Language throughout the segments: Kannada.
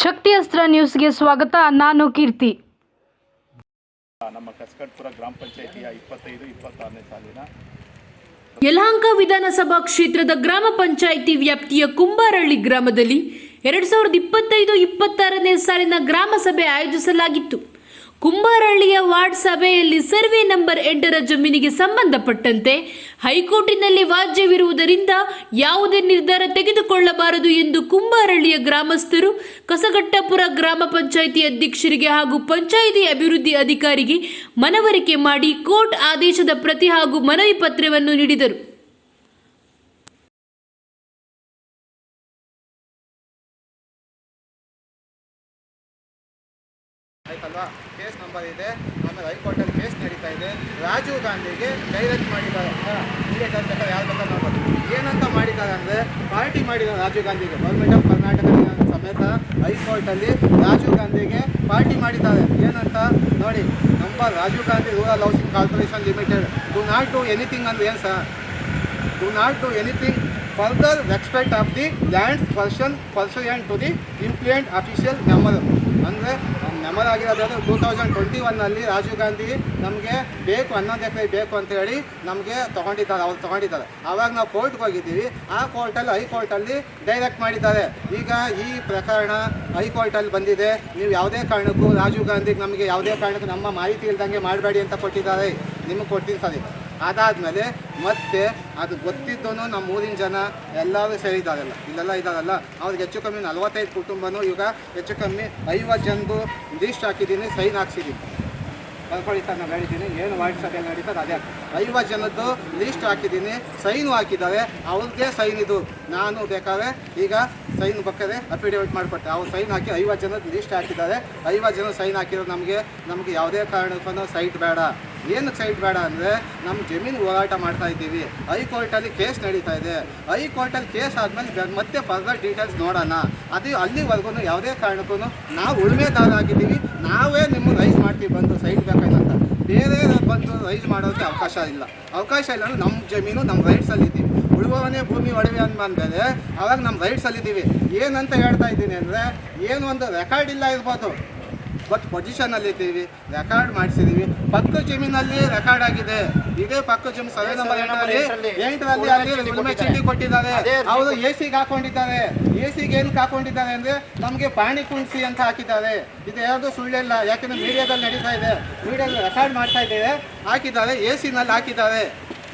ಶಕ್ತಿ ಅಸ್ತ್ರ ನ್ಯೂಸ್ಗೆ ಸ್ವಾಗತ ನಾನು ಕೀರ್ತಿ. ನಮ್ಮ ಕಸ್ಕಟ್ಪುರ ಗ್ರಾಮ ಪಂಚಾಯಿತಿಯ ಇಪ್ಪತ್ತೈದು ಇಪ್ಪತ್ತಾರನೇ ಸಾಲಿನ ಯಲಹಂಕ ವಿಧಾನಸಭಾ ಕ್ಷೇತ್ರದ ಗ್ರಾಮ ಪಂಚಾಯಿತಿ ವ್ಯಾಪ್ತಿಯ ಕುಂಬಾರಳ್ಳಿ ಗ್ರಾಮದಲ್ಲಿ ಎರಡ್ ಸಾವಿರದ ಇಪ್ಪತ್ತೈದು ಇಪ್ಪತ್ತಾರನೇ ಸಾಲಿನ ಗ್ರಾಮ ಸಭೆ ಆಯೋಜಿಸಲಾಗಿತ್ತು. ಕುಂಬಾರಳ್ಳಿಯ ವಾರ್ಡ್ ಸಭೆಯಲ್ಲಿ ಸರ್ವೆ ನಂಬರ್ ಎಂಟರ ಜಮೀನಿಗೆ ಸಂಬಂಧಪಟ್ಟಂತೆ ಹೈಕೋರ್ಟಿನಲ್ಲಿ ವಾಜ್ಯವಿರುವುದರಿಂದ ಯಾವುದೇ ನಿರ್ಧಾರ ತೆಗೆದುಕೊಳ್ಳಬಾರದು ಎಂದು ಕುಂಬಾರಳ್ಳಿಯ ಗ್ರಾಮಸ್ಥರು, ಕಸಗಟ್ಟಪುರ ಗ್ರಾಮ ಪಂಚಾಯಿತಿ ಅಧ್ಯಕ್ಷರಿಗೆ ಹಾಗೂ ಪಂಚಾಯಿತಿ ಅಭಿವೃದ್ಧಿ ಅಧಿಕಾರಿಗೆ ಮನವರಿಕೆ ಮಾಡಿ ಕೋರ್ಟ್ ಆದೇಶದ ಪ್ರತಿ ಹಾಗೂ ಮನವಿ ಪತ್ರವನ್ನು ನೀಡಿದರು. ಆಯ್ತಲ್ವಾ ಕೇಸ್ ನಂಬರ್ ಇದೆ. ಆಮೇಲೆ ಹೈಕೋರ್ಟಲ್ಲಿ ಕೇಸ್ ನಡೀತಾ ಇದೆ. ರಾಜೀವ್ ಗಾಂಧಿಗೆ ಡೈರೆಕ್ಟ್ ಮಾಡಿದ್ದಾರೆ. ಅಂತ ಯಾರು ಬೇಕಾದ್ರೆ ನೋಡ್ಬೋದು ಏನಂತ ಮಾಡಿದ್ದಾರೆ ಅಂದರೆ ಪಾರ್ಟಿ ಮಾಡಿದ್ದಾರೆ ರಾಜೀವ್ ಗಾಂಧಿಗೆ. ಗೌರ್ಮೆಂಟ್ ಆಫ್ ಕರ್ನಾಟಕ ಸಮೇತ ಹೈಕೋರ್ಟಲ್ಲಿ ರಾಜೀವ್ ಗಾಂಧಿಗೆ ಪಾರ್ಟಿ ಮಾಡಿದ್ದಾರೆ. ಏನಂತ? ನೋಡಿ number Rajiv Gandhi rural housing corporation limited. Do not do anything ಅಂದ್ರೆ ಏನು sir? Do not do anything further respect of the land person person to the implement official member ಅಂದರೆ ಆಗಿರೋದಾದ್ರೆ ಟೂ ತೌಸಂಡ್ ಟ್ವೆಂಟಿ ಒನ್ನಲ್ಲಿ ರಾಜೀವ್ ಗಾಂಧಿ ನಮಗೆ ಬೇಕು ಹನ್ನೊಂದು ಎಕರೆ ಬೇಕು ಅಂತ ಹೇಳಿ ನಮಗೆ ತೊಗೊಂಡಿದ್ದಾರೆ, ಅವ್ರು ತೊಗೊಂಡಿದ್ದಾರೆ. ಆವಾಗ ನಾವು ಕೋರ್ಟ್ಗೆ ಹೋಗಿದ್ದೀವಿ. ಆ ಕೋರ್ಟಲ್ಲಿ ಹೈಕೋರ್ಟಲ್ಲಿ ಡೈರೆಕ್ಟ್ ಮಾಡಿದ್ದಾರೆ. ಈಗ ಈ ಪ್ರಕರಣ ಹೈಕೋರ್ಟಲ್ಲಿ ಬಂದಿದೆ. ನೀವು ಯಾವುದೇ ಕಾರಣಕ್ಕೂ ರಾಜೀವ್ ಗಾಂಧಿಗೆ ನಮಗೆ ಯಾವುದೇ ಕಾರಣಕ್ಕೂ ನಮ್ಮ ಮಾಹಿತಿ ಇಲ್ದಂಗೆ ಮಾಡಬೇಡಿ ಅಂತ ಕೊಟ್ಟಿದ್ದಾರೆ. ನಿಮಗೆ ಕೊಡ್ತೀನಿ ಸರಿ. ಅದಾದಮೇಲೆ ಮತ್ತೆ ಅದು ಗೊತ್ತಿದ್ದನು ನಮ್ಮ ಊರಿನ ಜನ ಎಲ್ಲರೂ ಸೇರಿದಾರಲ್ಲ ಇಲ್ಲೆಲ್ಲ ಇದ್ದಾರಲ್ಲ, ಅವ್ರಿಗೆ ಹೆಚ್ಚು ಕಮ್ಮಿ ನಲ್ವತ್ತೈದು ಕುಟುಂಬನೂ ಈಗ ಹೆಚ್ಚು ಕಮ್ಮಿ ಐವತ್ತು ಜನರು ಲೀಸ್ಟ್ ಹಾಕಿದ್ದೀನಿ ಸೈನ್ ಹಾಕ್ಸಿದ್ದೀನಿ. ಬರ್ಕೊಳ್ಳಿ ಸರ್, ನಾನು ಹೇಳಿದ್ದೀನಿ, ಏನು ವಾಟ್ಸಪ್ಪಲ್ಲಿ ನಡೀತದೆ ಅದೇ. ಐವತ್ತು ಜನದ್ದು ಲೀಸ್ಟ್ ಹಾಕಿದ್ದೀನಿ ಸೈನು ಹಾಕಿದ್ದಾರೆ, ಅವ್ರದ್ದೇ ಸೈನ್ ಇದು. ನಾನು ಬೇಕಾದ್ರೆ ಈಗ ಸೈನ್ ಬೇಕಾದ್ರೆ ಅಫಿಡೇವಿಟ್ ಮಾಡಿಕೊಟ್ಟೆ. ಅವ್ರು ಸೈನ್ ಹಾಕಿ ಐವತ್ತು ಜನದ ಲೀಸ್ಟ್ ಹಾಕಿದ್ದಾರೆ, ಐವತ್ತು ಜನ ಸೈನ್ ಹಾಕಿರೋದು ನಮಗೆ ನಮಗೆ ಯಾವುದೇ ಕಾರಣಕ್ಕೂ ಸೈಟ್ ಬೇಡ. ಏನಕ್ಕೆ ಸೈಟ್ ಬೇಡ ಅಂದರೆ ನಮ್ಮ ಜಮೀನು ಹೋರಾಟ ಮಾಡ್ತಾ ಇದ್ದೀವಿ. ಹೈಕೋರ್ಟಲ್ಲಿ ಕೇಸ್ ನಡೀತಾ ಇದೆ. ಹೈಕೋರ್ಟಲ್ಲಿ ಕೇಸ್ ಆದಮೇಲೆ ಮತ್ತೆ ಫರ್ದರ್ ಡೀಟೇಲ್ಸ್ ನೋಡೋಣ. ಅದು ಅಲ್ಲಿವರೆಗೂ ಯಾವುದೇ ಕಾರಣಕ್ಕೂ ನಾವು ಉಳುಮೆದಾರಾಗಿದ್ದೀವಿ ನಾವೇ ನಿಮ್ಮ ರೈಸ್ ಮಾಡ್ತೀವಿ ಬಂದು ಸೈಟ್ ಬೇಕಾಯ್ತಂತ ಬೇರೆ ಬಂದು ರೈಸ್ ಮಾಡೋಕ್ಕೆ ಅವಕಾಶ ಇಲ್ಲ. ಅವಕಾಶ ಇಲ್ಲ ಅಂದರೆ ನಮ್ಮ ಜಮೀನು ನಮ್ಮ ರೈಟ್ಸಲ್ಲಿ ಇದ್ದೀವಿ. ಉಳುವವನೇ ಭೂಮಿ ಒಡವೆ ಬಂದರೆ ಅವಾಗ ನಮ್ಮ ರೈಟ್ಸಲ್ಲಿದ್ದೀವಿ ಏನಂತ ಹೇಳ್ತಾ ಇದ್ದೀನಿ ಅಂದರೆ ಏನು ಒಂದು ರೆಕಾರ್ಡ್ ಇಲ್ಲ ಇರ್ಬೋದು. ಬಟ್ ಪೊಸಿಷನಲ್ಲಿ ಇದ್ದೀವಿ ರೆಕಾರ್ಡ್ ಮಾಡಿಸಿದೀವಿ ಪಕ್ಕ ಜಮೀನಲ್ಲಿ ರೆಕಾರ್ಡ್ ಆಗಿದೆ. ಇದೇ ಪಕ್ಕ ಜಮೀನು ಸರ್ವೆ ನಂಬರ್ ಎಂಟರಲ್ಲಿ ಎಂಟರಲ್ಲಿ ಅಲ್ಲಿ ಉಳುಮೆ ಚೀಟಿ ಕೊಟ್ಟಿದ್ದಾರೆ. ಅವರು ಎ ಸಿಗೆ ಹಾಕೊಂಡಿದ್ದಾರೆ. ಎ ಸಿಗೆ ಏನಕ್ಕೆ ಹಾಕೊಂಡಿದ್ದಾರೆ ಅಂದ್ರೆ ನಮಗೆ ಪಾಣಿ ಕುಣಿಸಿ ಅಂತ ಹಾಕಿದ್ದಾರೆ. ಇದು ಯಾವುದು ಸುಳ್ಳಿಲ್ಲ ಯಾಕಂದ್ರೆ ಮೀಡಿಯಾದಲ್ಲಿ ನಡೀತಾ ಇದೆ. ಮೀಡಿಯಾದಲ್ಲಿ ರೆಕಾರ್ಡ್ ಮಾಡ್ತಾ ಇದ್ದೇವೆ. ಹಾಕಿದ್ದಾರೆ ಎ ಸಿನಲ್ಲಿ ಹಾಕಿದ್ದಾರೆ.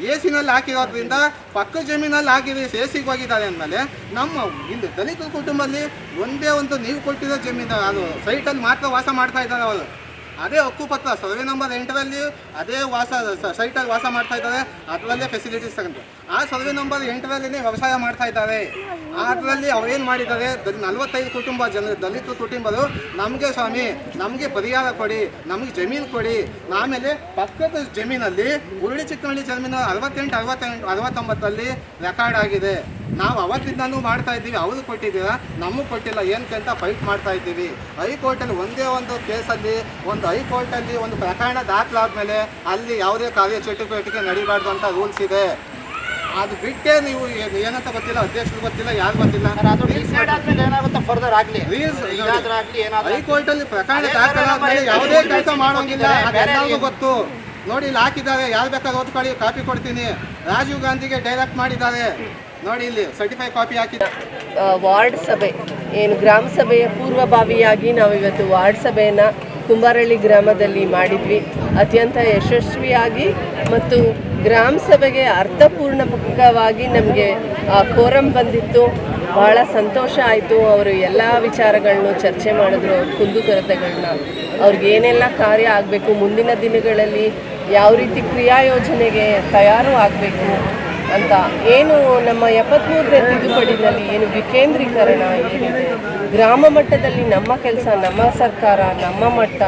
ಎ ಸಿನಲ್ಲಿ ಹಾಕಿರೋದ್ರಿಂದ ಪಕ್ಕ ಜಮೀನಲ್ಲಿ ಹಾಕಿದ್ರೆ ಎ ಸಿಗೆ ಹೋಗಿದ್ದಾರೆ ಅಂದಮೇಲೆ ನಮ್ಮ ಇಲ್ಲಿ ದಲಿತ ಕುಟುಂಬದಲ್ಲಿ ಒಂದೇ ಒಂದು ನೀವು ಕೊಟ್ಟಿರೋ ಜಮೀನು, ಅದು ಸೈಟಲ್ಲಿ ಮಾತ್ರ ವಾಸ ಮಾಡ್ತಾ ಇದ್ದಾರೆ ಅವರು. ಅದೇ ಹಕ್ಕುಪತ್ರ ಸರ್ವೆ ನಂಬರ್ ಎಂಟರಲ್ಲಿ ಅದೇ ವಾಸ ಸೈಟಲ್ಲಿ ವಾಸ ಮಾಡ್ತಾ ಇದ್ದಾರೆ. ಅದರಲ್ಲೇ ಫೆಸಿಲಿಟೀಸ್ ತಗೊಂಡು ಆ ಸರ್ವೆ ನಂಬರ್ ಎಂಟರಲ್ಲೇ ವ್ಯವಸಾಯ ಮಾಡ್ತಾ ಇದ್ದಾರೆ. ಅದರಲ್ಲಿ ಅವ್ರೇನು ಮಾಡಿದ್ದಾರೆ? ನಲವತ್ತೈದು ಕುಟುಂಬ ಜನ ದಲಿತ ಕುಟುಂಬರು, ನಮಗೆ ಸ್ವಾಮಿ, ನಮಗೆ ಪರಿಹಾರ ಕೊಡಿ, ನಮಗೆ ಜಮೀನು ಕೊಡಿ. ಆಮೇಲೆ ಪಕ್ಕದ ಜಮೀನಲ್ಲಿ ಉರುಳಿ ಚಿಕ್ಕನಹಳ್ಳಿ ಜಮೀನು ಅರವತ್ತೆಂಟು ಅರವತ್ತೆಂಟು, ಅರವತ್ತೊಂಬತ್ತರಲ್ಲಿ ರೆಕಾರ್ಡ್ ಆಗಿದೆ. ನಾವು ಅವತ್ತಿಂದನೂ ಮಾಡ್ತಾ ಇದ್ದೀವಿ ಅವರು ಕೊಟ್ಟಿದ್ದೀರಾ? ನಮಗೆ ಕೊಟ್ಟಿಲ್ಲ ಏನಕ್ಕೆ ಅಂತ ಫೈಟ್ ಮಾಡ್ತಾ ಇದ್ದೀವಿ. ಹೈಕೋರ್ಟಲ್ಲಿ ಒಂದೇ ಒಂದು ಕೇಸಲ್ಲಿ ಒಂದು ಹೈಕೋರ್ಟಲ್ಲಿ ಒಂದು ಪ್ರಕರಣ ದಾಖಲಾದ್ಮೇಲೆ ಅಲ್ಲಿ ಯಾವುದೇ ಕಾರ್ಯ ಚಟುವಟಿಕೆ ನಡಿಬಾರ್ದು ಅಂತ ರೂಲ್ಸ್ ಇದೆ. ಅದು ಬಿಟ್ಟೆ ನೀವು ಏನ್- ಏನಂತ ಗೊತ್ತಿಲ್ಲ ಅಧ್ಯಕ್ಷರು ಗೊತ್ತಿಲ್ಲ ಯಾರು ಗೊತ್ತಿಲ್ಲ. ಏನಾಗುತ್ತೆ? ಫರ್ದರ್ ಆಗ್ಲಿ. ಆಗ್ಲಿ ಏನಾದ್ರೂ ಹೈಕೋರ್ಟ್ ಅಲ್ಲಿ ಪ್ರಕರಣ ದಾಖಲಾದ್ಮೇಲೆ ಯಾವುದೇ ಕೆಲಸ ಮಾಡೋಂಗಿಲ್ಲ ಎಲ್ಲರಿಗೂ? ಗೊತ್ತು. ನೋಡಿ ಇಲ್ಲಿ ಹಾಕಿದ್ದಾರೆ. ಯಾರು ಬೇಕಾದ್ರೆ ಓದ್ಕೊಳ್ಳಿ ಕಾಪಿ ಕೊಡ್ತೀನಿ. ರಾಜೀವ್ ಗಾಂಧಿಗೆ ಡೈರೆಕ್ಟ್ ಮಾಡಿದ್ದಾರೆ. ನೋಡಿ ಇಲ್ಲಿ ಸರ್ಟಿಫೈ ಕಾಪಿ ವಾರ್ಡ್ ಸಭೆ, ಏನು ಗ್ರಾಮ ಸಭೆಯ ಪೂರ್ವಭಾವಿಯಾಗಿ ನಾವು ಇವತ್ತು ವಾರ್ಡ್ ಸಭೆಯನ್ನು ಕುಂಬಾರಳ್ಳಿ ಗ್ರಾಮದಲ್ಲಿ ಮಾಡಿದ್ವಿ. ಅತ್ಯಂತ ಯಶಸ್ವಿಯಾಗಿ ಮತ್ತು ಗ್ರಾಮ ಸಭೆಗೆ ಅರ್ಥಪೂರ್ಣವಾಗಿ ನಮಗೆ ಕೋರಂ ಬಂದಿತ್ತು. ಬಹಳ ಸಂತೋಷ ಆಯಿತು. ಅವರು ಎಲ್ಲ ವಿಚಾರಗಳನ್ನು ಚರ್ಚೆ ಮಾಡಿದ್ರು. ಅವ್ರ ಕುಂದುಕೊರತೆಗಳನ್ನ ಅವ್ರಿಗೆ ಏನೆಲ್ಲ ಕಾರ್ಯ ಆಗಬೇಕು, ಮುಂದಿನ ದಿನಗಳಲ್ಲಿ ಯಾವ ರೀತಿ ಕ್ರಿಯಾ ಯೋಜನೆಗೆ ತಯಾರು ಆಗಬೇಕು ಅಂತ. ಏನು ನಮ್ಮ ಎಪ್ಪತ್ತ್ಮೂರನೇ ತಿದ್ದುಪಡಿನಲ್ಲಿ ಏನು ವಿಕೇಂದ್ರೀಕರಣ ಏನಿದೆ? ಗ್ರಾಮ ಮಟ್ಟದಲ್ಲಿ ನಮ್ಮ ಕೆಲಸ, ನಮ್ಮ ಸರ್ಕಾರ, ನಮ್ಮ ಮಟ್ಟ,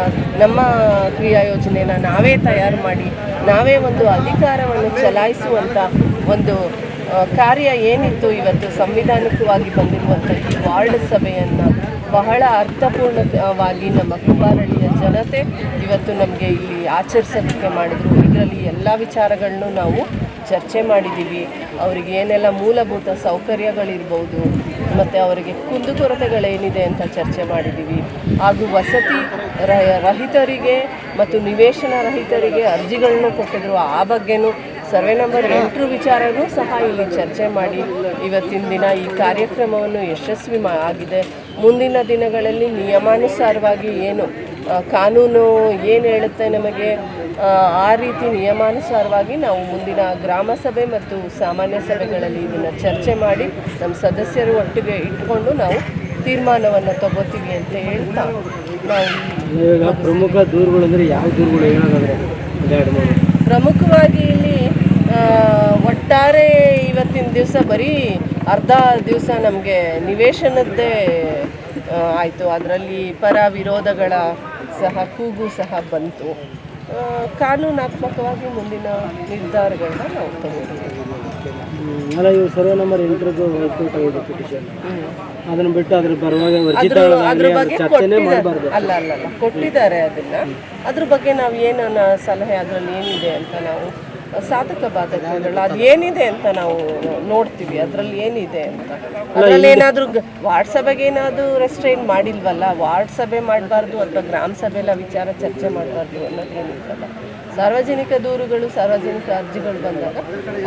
ನಮ್ಮ ಕ್ರಿಯಾ ಯೋಜನೆನ ನಾವೇ ತಯಾರು ಮಾಡಿ, ನಾವೇ ಒಂದು ಅಧಿಕಾರವನ್ನು ಚಲಾಯಿಸುವಂಥ ಒಂದು ಕಾರ್ಯ ಏನಿತ್ತು ಇವತ್ತು ಸಂವಿಧಾನಿಕವಾಗಿ ಬಂದಿರುವಂಥ ಈ ವಾರ್ಡ್ ಸಭೆಯನ್ನು ಬಹಳ ಅರ್ಥಪೂರ್ಣವಾಗಿ ನಮ್ಮ ಕುಂಬಾರಳ್ಳಿಯ ಜನತೆ ಇವತ್ತು ನಮಗೆ ಇಲ್ಲಿ ಆಚರಿಸಲಿಕ್ಕೆ ಮಾಡಿದ್ರು. ಇದರಲ್ಲಿ ಎಲ್ಲ ವಿಚಾರಗಳನ್ನು ನಾವು ಚರ್ಚೆ ಮಾಡಿದ್ದೀವಿ. ಅವರಿಗೆ ಏನೆಲ್ಲ ಮೂಲಭೂತ ಸೌಕರ್ಯಗಳಿರ್ಬೋದು, ಮತ್ತು ಅವರಿಗೆ ಕುಂದುಕೊರತೆಗಳೇನಿದೆ ಅಂತ ಚರ್ಚೆ ಮಾಡಿದ್ದೀವಿ. ಹಾಗೂ ವಸತಿ ರಹಿತರಿಗೆ ಮತ್ತು ನಿವೇಶನ ರಹಿತರಿಗೆ ಅರ್ಜಿಗಳನ್ನು ಕೊಟ್ಟಿದ್ರು. ಆ ಬಗ್ಗೆನೂ ಸರ್ವೆ ನಂಬರ್ ಎಂಟು ವಿಚಾರನೂ ಸಹ ಇಲ್ಲಿ ಚರ್ಚೆ ಮಾಡಿ ಇವತ್ತಿನ ದಿನ ಈ ಕಾರ್ಯಕ್ರಮವನ್ನು ಯಶಸ್ವಿ ಆಗಿದೆ. ಮುಂದಿನ ದಿನಗಳಲ್ಲಿ ನಿಯಮಾನುಸಾರವಾಗಿ ಏನು ಕಾನೂನು ಏನು ಹೇಳುತ್ತೆ ನಮಗೆ ಆ, ರೀತಿ ನಿಯಮಾನುಸಾರವಾಗಿ ನಾವು ಮುಂದಿನ ಗ್ರಾಮ ಸಭೆ ಮತ್ತು ಸಾಮಾನ್ಯ ಸಭೆಗಳಲ್ಲಿ ಇದನ್ನು ಚರ್ಚೆ ಮಾಡಿ ನಮ್ಮ ಸದಸ್ಯರು ಒಟ್ಟಿಗೆ ಇಟ್ಕೊಂಡು ನಾವು ತೀರ್ಮಾನವನ್ನು ತಗೋತೀವಿ ಅಂತ ಹೇಳ್ತಾ ನಾವು ಪ್ರಮುಖ ದೂರುಗಳು ಅಂದರೆ ಯಾವ ದೂರುಗಳು ಹೇಳೋದಾದ್ರೆ ಪ್ರಮುಖವಾಗಿ ಇಲ್ಲಿ ಒಟ್ಟಾರೆ ಇವತ್ತಿನ ದಿವಸ ಬರೀ ಅರ್ಧ ದಿವಸ ನಮಗೆ ನಿವೇಶನದ್ದೇ ಆಯಿತು. ಅದರಲ್ಲಿ ಪರ ವಿರೋಧಗಳ ಸಹ ಕೂಗು ಸಹ ಬಂತು. ಕಾನೂನಾತ್ಮಕವಾಗಿ ಮುಂದಿನ ನಿರ್ಧಾರಗಳನ್ನ ನಾವು ತಗೋತೀವಿ ಅಲ್ಲ ಇವು ಸರ್ವೆ ನಂಬರ್ ಎಂಟರದ್ದು ಪಿಟಿಷನ್ ಅದನ್ನು ಬಿಟ್ಟು ಅದ್ರ ಬರುವಾಗ ವರ್ಜಿತ ಚರ್ಚೆನೇ ಮಾಡಬಾರ್ದು. ಅಲ್ಲ ಅಲ್ಲ ಅಲ್ಲ ಕೊಟ್ಟಿದ್ದಾರೆ ಅದನ್ನ. ಅದ್ರ ಬಗ್ಗೆ ನಾವು ಏನು ಸಲಹೆ ಅದರಲ್ಲಿ ಏನಿದೆ ಅಂತ ನಾವು ಸಾಧಕ ಬಾಧಕಗಳು ಅದು ಏನಿದೆ ಅಂತ ನಾವು ನೋಡ್ತೀವಿ ಅದರಲ್ಲಿ ಏನಿದೆ ಅಂತ. ಅದರಲ್ಲಿ ಏನಾದರೂ ವಾರ್ಡ್ ಸಭೆಗೆ ಏನಾದರೂ ರೆಸ್ಟ್ರೈನ್ ಮಾಡಿಲ್ವಲ್ಲ ವಾರ್ಡ್ ಸಭೆ ಮಾಡಬಾರ್ದು ಅಥವಾ ಗ್ರಾಮ ಸಭೆಲ್ಲ ವಿಚಾರ ಚರ್ಚೆ ಮಾಡಬಾರ್ದು ಅನ್ನೋದು ಏನಿಲ್ಲಲ್ಲ ಸಾರ್ವಜನಿಕ ದೂರುಗಳು ಸಾರ್ವಜನಿಕ ಅರ್ಜಿಗಳು ಬಂದಾಗ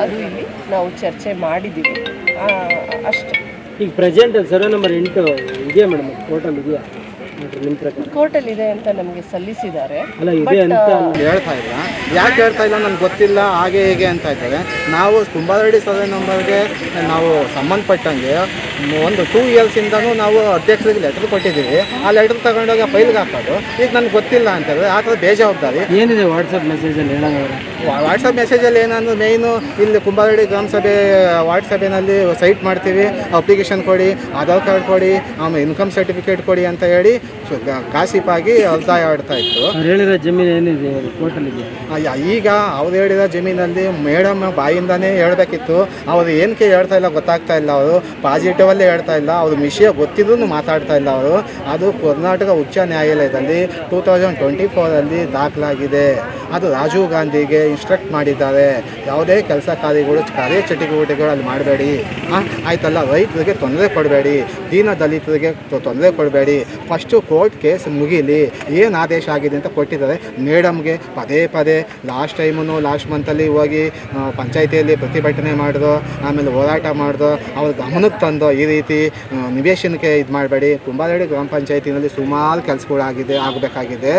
ಅದು ಇಲ್ಲಿ ನಾವು ಚರ್ಚೆ ಮಾಡಿದ್ದೀವಿ. ಅಷ್ಟೆ ಅಷ್ಟೇ. ಈಗ ಪ್ರೆಸೆಂಟ್ ಸರ್ವೆ ನಂಬರ್ ಎಂಟು ಇದೆಯಾ ಮೇಡಮ್ ಟೋಟಲ್ ಇದೆಯಾ? ನೋಡ್ರಿ ನಿಮ್ಮ ಪ್ರಕಾರ? ಕೋರ್ಟಲ್ಲಿ ಇದೆ ಅಂತ ನಮಗೆ ಸಲ್ಲಿಸಿದ್ದಾರೆ. ಅಲ್ಲ ಇದೆ ಅಂತ ಹೇಳ್ತಾ ಇಲ್ಲ ಯಾಕೆ ಹೇಳ್ತಾ ಇಲ್ಲ? ನನ್ಗೆ ಗೊತ್ತಿಲ್ಲ. ಹಾಗೆ ಹೇಗೆ ಅಂತ ಇದ್ದಾರೆ. ನಾವು ಕುಂಬಾರಡಿ ಸರ್ವೆ ನಂಬರ್ಗೆ ನಾವು ಸಂಬಂಧಪಟ್ಟಂಗೆ ಒಂದು ಟೂ ಇಯರ್ಸಿಂದನೂ ನಾವು ಅಧ್ಯಕ್ಷರಿಗೆ ಲೆಟ್ರ್ ಕೊಟ್ಟಿದ್ದೀವಿ. ಆ ಲೆಟ್ರ್ ತಗೊಂಡೋಗಿ ಫೈಲ್ಗೆ ಹಾಕೋದು. ಈಗ ನನಗೆ ಗೊತ್ತಿಲ್ಲ ಅಂತ ಹೇಳಿದ್ರೆ ಆ ಥರ ಬೇಜವಾಬ್ದಾರಿ. ಏನಿದೆ ವಾಟ್ಸಪ್ ಮೆಸೇಜಲ್ಲಿ ಹೇಳೋದಾದ್ರೆ ವಾಟ್ಸಪ್ ಮೆಸೇಜಲ್ಲಿ ಏನಂದ್ರೆ ಮೇಯ್ನು ಇಲ್ಲಿ ಕುಂಬಾರಡಿ ಗ್ರಾಮ ಸಭೆ ವಾರ್ಡ್ ಸೈಟ್ ಮಾಡ್ತೀವಿ. ಅಪ್ಲಿಕೇಶನ್ ಕೊಡಿ ಆಧಾರ್ ಕಾರ್ಡ್ ಕೊಡಿ ಆಮೇಲೆ ಇನ್ಕಮ್ ಸರ್ಟಿಫಿಕೇಟ್ ಕೊಡಿ ಅಂತ ಹೇಳಿ ಸೊ ಕಾಸಿಪಾಗಿ ಗಾಸಿಪಾಗಿ ಒತ್ತಾಯ ಆಡ್ತಾ ಇತ್ತು. ಅವ್ರು ಹೇಳಿರೋ ಜಮೀನು ಏನಿದೆ ಕೋರ್ಟಲ್ಲಿದೆ ಅಯ್ಯ, ಈಗ ಅವ್ರು ಹೇಳಿದ ಜಮೀನಲ್ಲಿ ಮೇಡಮ್ ಬಾಯಿಂದನೇ ಹೇಳ್ಬೇಕಿತ್ತು. ಅವ್ರು ಏನಕ್ಕೆ ಹೇಳ್ತಾ ಇಲ್ಲ ಗೊತ್ತಾಗ್ತಾ ಇಲ್ಲ ಅವರು. ಪಾಸಿಟಿವಲ್ಲೇ ಹೇಳ್ತಾ ಇಲ್ಲ. ಅವ್ರ ವಿಷಯ ಗೊತ್ತಿದ್ರು ಮಾತಾಡ್ತಾ ಇಲ್ಲ ಅವರು. ಅದು ಕರ್ನಾಟಕ ಉಚ್ಚ ನ್ಯಾಯಾಲಯದಲ್ಲಿ ಟೂ ತೌಸಂಡ್ ಟ್ವೆಂಟಿ ಫೋರಲ್ಲಿ ದಾಖಲಾಗಿದೆ. ಅದು ರಾಜೀವ್ ಗಾಂಧಿಗೆ ಇನ್ಸ್ಟ್ರಕ್ಟ್ ಮಾಡಿದ್ದಾರೆ ಯಾವುದೇ ಕೆಲಸ ಕಾರ್ಯಗಳು ಕಾರ್ಯ ಚಟುವಟಿಕೆಗಳು ಅಲ್ಲಿ ಮಾಡಬೇಡಿ. ಆಯ್ತಲ್ಲ? ರೈತರಿಗೆ ತೊಂದರೆ ಕೊಡಬೇಡಿ. ದೀನ ದಲಿತರಿಗೆ ತೊಂದರೆ ಕೊಡಬೇಡಿ. ಫಸ್ಟು ಕೋರ್ಟ್ ಕೇಸ್ ಮುಗೀಲಿ. ಏನು ಆದೇಶ ಆಗಿದೆ ಅಂತ ಕೊಟ್ಟಿದ್ದಾರೆ. ಮೇಡಮ್ಗೆ ಪದೇ ಪದೇ ಲಾಸ್ಟ್ ಟೈಮು ಲಾಸ್ಟ್ ಮಂತಲ್ಲಿ ಹೋಗಿ ಪಂಚಾಯಿತಿಯಲ್ಲಿ ಪ್ರತಿಭಟನೆ ಮಾಡಿದ್ರು ಆಮೇಲೆ ಹೋರಾಟ ಮಾಡಿದ್ರು ಅವ್ರ ಗಮನಕ್ಕೆ ತಂದು ಈ ರೀತಿ ನಿವೇಶನಕ್ಕೆ ಇದು ಮಾಡಬೇಡಿ. ಕುಂಬಾರಡಿ ಗ್ರಾಮ ಪಂಚಾಯತಿನಲ್ಲಿ ಸುಮಾರು ಕೆಲಸಗಳಾಗಿದೆ, ಆಗಬೇಕಾಗಿದೆ.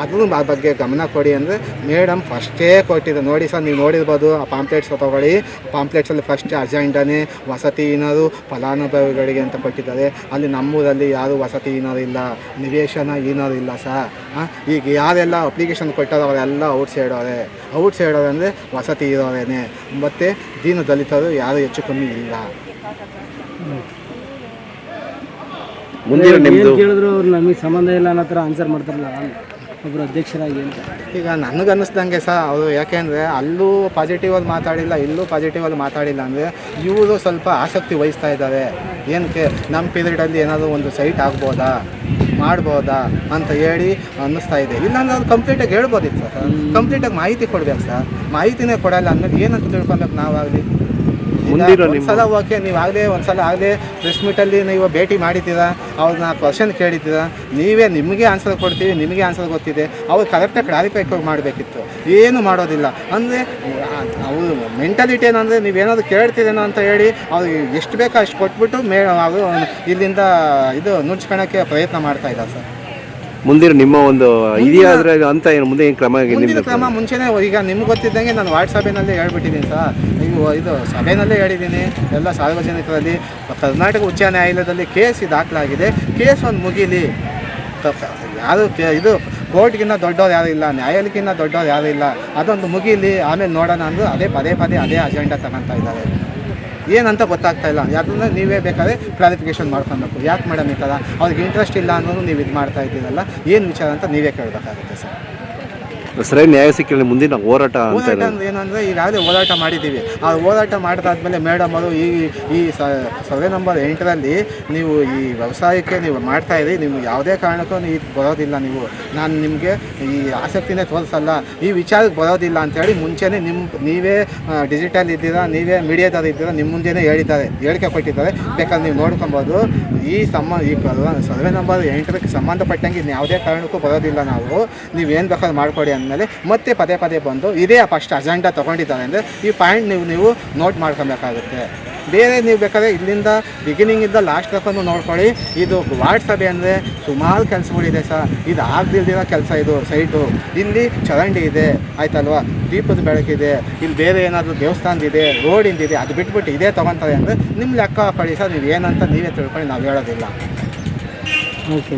ಆ ಬಗ್ಗೆ ಗಮನ ಕೊಡಿ ಅಂದರೆ ಮೇಡಮ್ ಫಸ್ಟೇ ಕೊಟ್ಟಿದ್ದು. ನೋಡಿ ಸರ್ ನೀವು ನೋಡಿರ್ಬೋದು ಆ ಪಾಂಪ್ಲೆಟ್ಸ್ ತಗೊಳ್ಳಿ. ಪಾಂಪ್ಲೆಟ್ಸಲ್ಲಿ ಫಸ್ಟ್ ಅರ್ಜೆಂಟನೇ ವಸತಿ ಏನಾದರು ಫಲಾನುಭವಿಗಳಿಗೆ ಅಂತ ಕೊಟ್ಟಿದ್ದಾರೆ. ಅಲ್ಲಿ ನಮ್ಮೂರಲ್ಲಿ ಯಾರು ವಸತಿ ಇಲ್ಲ ನಿವೇಶನ ಏನಾರು ಇಲ್ಲ ಸರ್. ಹಾಂ ಈಗ ಯಾರೆಲ್ಲ ಅಪ್ಲಿಕೇಶನ್ ಕೊಟ್ಟಾರೋ ಅವರೆಲ್ಲ ಔಟ್ ಸೈಡ್ ಅವರೆ ಔಟ್ ಸೈಡ್ ಅವ್ರೆ ಅಂದರೆ ವಸತಿ ಇರೋರೇನೆ. ಮತ್ತು ದೀನ ದಲಿತರು ಯಾರು ಹೆಚ್ಚು ಕಮ್ಮಿ ಇಲ್ಲ. ಮುಂದಿನ ಕೇಳಿದ್ರು ಅವ್ರು ನಮಗೆ ಸಂಬಂಧ ಇಲ್ಲ ಅನ್ನೋ ಥರ ಆನ್ಸರ್ ಮಾಡ್ತಾರಲ್ಲ. ಒಬ್ಬರು ಅಧ್ಯಕ್ಷರಾಗಿ ಅಂತ? ಈಗ ನನಗೆ ಅನ್ನಿಸ್ದಂಗೆ ಸಹ ಅವರು ಯಾಕೆಂದರೆ ಅಲ್ಲೂ ಪಾಸಿಟಿವಲ್ಲಿ ಮಾತಾಡಿಲ್ಲ ಇಲ್ಲೂ ಪಾಸಿಟಿವಲ್ಲಿ ಮಾತಾಡಿಲ್ಲ ಅಂದರೆ ಇವರು ಸ್ವಲ್ಪ ಆಸಕ್ತಿ ವಹಿಸ್ತಾ ಇದ್ದಾರೆ. ಏನಕ್ಕೆ? ನಮ್ಮ ಪೀರಿಯಡಲ್ಲಿ ಏನಾದರೂ ಒಂದು ಸೈಟ್ ಆಗ್ಬೋದಾ? ಮಾಡ್ಬೋದಾ? ಅಂತ ಹೇಳಿ ಅನ್ನಿಸ್ತಾ ಇದೆ. ಇಲ್ಲಾಂದ್ರೆ ಅದು ಕಂಪ್ಲೀಟಾಗಿ ಹೇಳ್ಬೋದಿತ್ತು ಸರ್. ಕಂಪ್ಲೀಟಾಗಿ ಮಾಹಿತಿ ಕೊಡ್ಬೇಕು ಸರ್. ಮಾಹಿತಿನೇ ಕೊಡಲ್ಲ ಅಂದ್ಮೇಲೆ ಏನಂತ ತಿಳ್ಕೊಬೇಕು ನಾವಾಗಲಿ? ಒಂದ್ಸಲ ಓಕೆ ನೀವು ಆಗಲೇ ಒಂದ್ಸಲ ಆಗಲೇ ಪ್ರೆಸ್ ಮೀಟಲ್ಲಿ ನೀವು ಭೇಟಿ ಮಾಡಿದ್ದೀರ? ಅವ್ರನ್ನ ಕ್ವಶನ್ ಕೇಳಿದ್ದೀರ? ನೀವೇ ನಿಮಗೆ ಆನ್ಸರ್ ಕೊಡ್ತೀವಿ ನಿಮಗೆ ಆನ್ಸರ್ ಗೊತ್ತಿದೆ. ಅವ್ರು ಕರೆಕ್ಟಾಗಿ ಕ್ಲಾರಿಫೈ ಮಾಡಬೇಕಿತ್ತು. ಏನು ಮಾಡೋದಿಲ್ಲ. ಅಂದರೆ ಅವರು ಮೆಂಟಾಲಿಟಿ ಏನಂದರೆ ನೀವೇನಾದ್ರು ಕೇಳ್ತೀರೇನೋ ಅಂತ ಹೇಳಿ ಅವ್ರು ಎಷ್ಟು ಬೇಕೋ ಅಷ್ಟು ಕೊಟ್ಬಿಟ್ಟು ಮೇ ಅವರು ಇಲ್ಲಿಂದ ಇದು ನುಡ್ಸ್ಕೊಳಕ್ಕೆ ಪ್ರಯತ್ನ ಮಾಡ್ತಾ ಇದ್ದಾರೆ ಸರ್. ಮುಂದಿನ ನಿಮ್ಮ ಒಂದು ಇದೆಯಾದ್ರೆ ಅಂತ ಏನು ಮುಂದೆ ಏನು ಕ್ರಮ ಮುಂದಿನ ಕ್ರಮ ಮುಂಚೆನೇ ಈಗ ನಿಮ್ಗೆ ಗೊತ್ತಿದ್ದಂಗೆ ನಾನು ವಾರ್ಡ್ ಸಭೆನಲ್ಲೇ ಹೇಳ್ಬಿಟ್ಟಿದ್ದೀನಿ ಸರ್. ನೀವು ಇದು ಸಭೆನಲ್ಲೇ ಹೇಳಿದ್ದೀನಿ ಎಲ್ಲ ಸಾರ್ವಜನಿಕರಲ್ಲಿ ಕರ್ನಾಟಕ ಉಚ್ಚ ನ್ಯಾಯಾಲಯದಲ್ಲಿ ಕೇಸ್ ದಾಖಲಾಗಿದೆ. ಕೇಸ್ ಒಂದು ಮುಗೀಲಿ. ಯಾರು ಕೇ- ಇದು ಕೋರ್ಟ್ಗಿನ್ನ ದೊಡ್ಡವ್ರು ಯಾರು ಇಲ್ಲ ನ್ಯಾಯಾಲಯಕ್ಕಿಂತ ದೊಡ್ಡವ್ರು ಯಾರು ಇಲ್ಲ ಅದೊಂದು ಮುಗೀಲಿ. ಆಮೇಲೆ ನೋಡೋಣ ಅಂದು ಅದೇ ಪದೇ ಪದೇ ಅದೇ ಅಜೆಂಡಾ ತಗೊತಾ ಇದ್ದಾರೆ. ಏನಂತ ಗೊತ್ತಾಗ್ತಾ ಇಲ್ಲ. ಯಾಕಂದ್ರೆ ನೀವೇ ಬೇಕಾದ್ರೆ ಕ್ಲಾರಿಫಿಕೇಷನ್ ಮಾಡ್ಕೊಬೇಕು ಯಾಕೆ ಮೇಡಮ್ ಈ ಥರ ಅವ್ರಿಗೆ ಇಂಟ್ರೆಸ್ಟ್ ಇಲ್ಲ ಅನ್ನೋದು ನೀವು ಇದು ಮಾಡ್ತಾ ಇದ್ದೀರಲ್ಲ. ಏನು ವಿಚಾರ ಅಂತ ನೀವೇ ಕೇಳಬೇಕಾಗುತ್ತೆ ಸರ್ ಸರಿಯಾಗಿ ನ್ಯಾಯ ಸಿಕ್ಕಿಲ್ಲ ಮುಂದಿನ ಹೋರಾಟ ಅಂತ ಹೋರಾಟ ಅಂದ್ರೆ ಏನಂದ್ರೆ ಈಗಾಗಲೇ ಹೋರಾಟ ಮಾಡಿದ್ದೀವಿ. ಆ ಹೋರಾಟ ಮಾಡಿದಾದ್ಮೇಲೆ ಮೇಡಮ್ ಅವರು ಈ ಈ ಸರ್ವೆ ನಂಬರ್ ಎಂಟರಲ್ಲಿ ನೀವು ಈ ವ್ಯವಸಾಯಕ್ಕೆ ನೀವು ಮಾಡ್ತಾ ಇರಿ ನಿಮ್ಗೆ ಯಾವುದೇ ಕಾರಣಕ್ಕೂ ನೀವು ಬರೋದಿಲ್ಲ ನೀವು. ನಾನು ನಿಮಗೆ ಈ ಆಸಕ್ತಿನೇ ತೋರಿಸಲ್ಲ ಈ ವಿಚಾರಕ್ಕೆ ಬರೋದಿಲ್ಲ ಅಂತೇಳಿ ಮುಂಚೆನೇ ನಿಮ್ಮ ನೀವೇ ಡಿಜಿಟಲ್ ಇದ್ದೀರಾ ನೀವೇ ಮೀಡಿಯಾದಲ್ಲಿ ಇದ್ದೀರಾ ನಿಮ್ಮ ಮುಂದೆನೇ ಹೇಳಿದ್ದಾರೆ ಹೇಳಿಕೆ ಕೊಟ್ಟಿದ್ದಾರೆ. ಬೇಕಾದ್ರೆ ನೀವು ನೋಡ್ಕೊಬೋದು. ಈ ಸಂಬಂಧ ಈ ಸರ್ವೆ ನಂಬರ್ ಎಂಟರಕ್ಕೆ ಸಂಬಂಧಪಟ್ಟಂಗೆ ಇನ್ನು ಯಾವುದೇ ಕಾರಣಕ್ಕೂ ಬರೋದಿಲ್ಲ ನಾವು. ನೀವೇನು ಬೇಕಾದ್ರೂ ಮಾಡ್ಕೊಡಿ ಅಂದಮೇಲೆ ಮತ್ತೆ ಪದೇ ಪದೇ ಬಂದು ಇದೇ ಫಸ್ಟ್ ಅಜೆಂಡಾ ತೊಗೊಂಡಿದ್ದಾರೆ ಅಂದರೆ ಈ ಪಾಯಿಂಟ್ ನೀವು ನೀವು ನೋಟ್ ಮಾಡ್ಕೊಬೇಕಾಗುತ್ತೆ. ಬೇರೆ ನೀವು ಬೇಕಾದ್ರೆ ಇಲ್ಲಿಂದ ಬಿಗಿನಿಂಗಿಂದ ಲಾಸ್ಟ್ ತಕ್ಕೂ ನೋಡ್ಕೊಳ್ಳಿ. ಇದು ವಾರ್ಡ್ ಸಭೆ ಅಂದರೆ ಸುಮಾರು ಕೆಲಸಗಳಿದೆ ಸರ್. ಇದು ಆಗದಿಲ್ದಿರೋ ಕೆಲಸ ಇದು ಸೈಟು ಇಲ್ಲಿ ಚರಂಡಿ ಇದೆ, ಆಯ್ತಲ್ವಾ? ದೀಪದ ಬೆಳಕಿದೆ ಇಲ್ಲಿ ಬೇರೆ ಏನಾದರೂ ದೇವಸ್ಥಾನದಿದೆ ರೋಡಿಂದಿದೆ ಅದು ಬಿಟ್ಬಿಟ್ಟು ಇದೇ ತೊಗೊತಾರೆ ಅಂದರೆ ನಿಮ್ಮ ಲೆಕ್ಕ ಹಾಕೊಳ್ಳಿ ಸರ್. ನೀವು ಏನಂತ ನೀವೇ ತಿಳ್ಕೊಳ್ಳಿ, ನಾವು ಹೇಳೋದಿಲ್ಲ. ಓಕೆ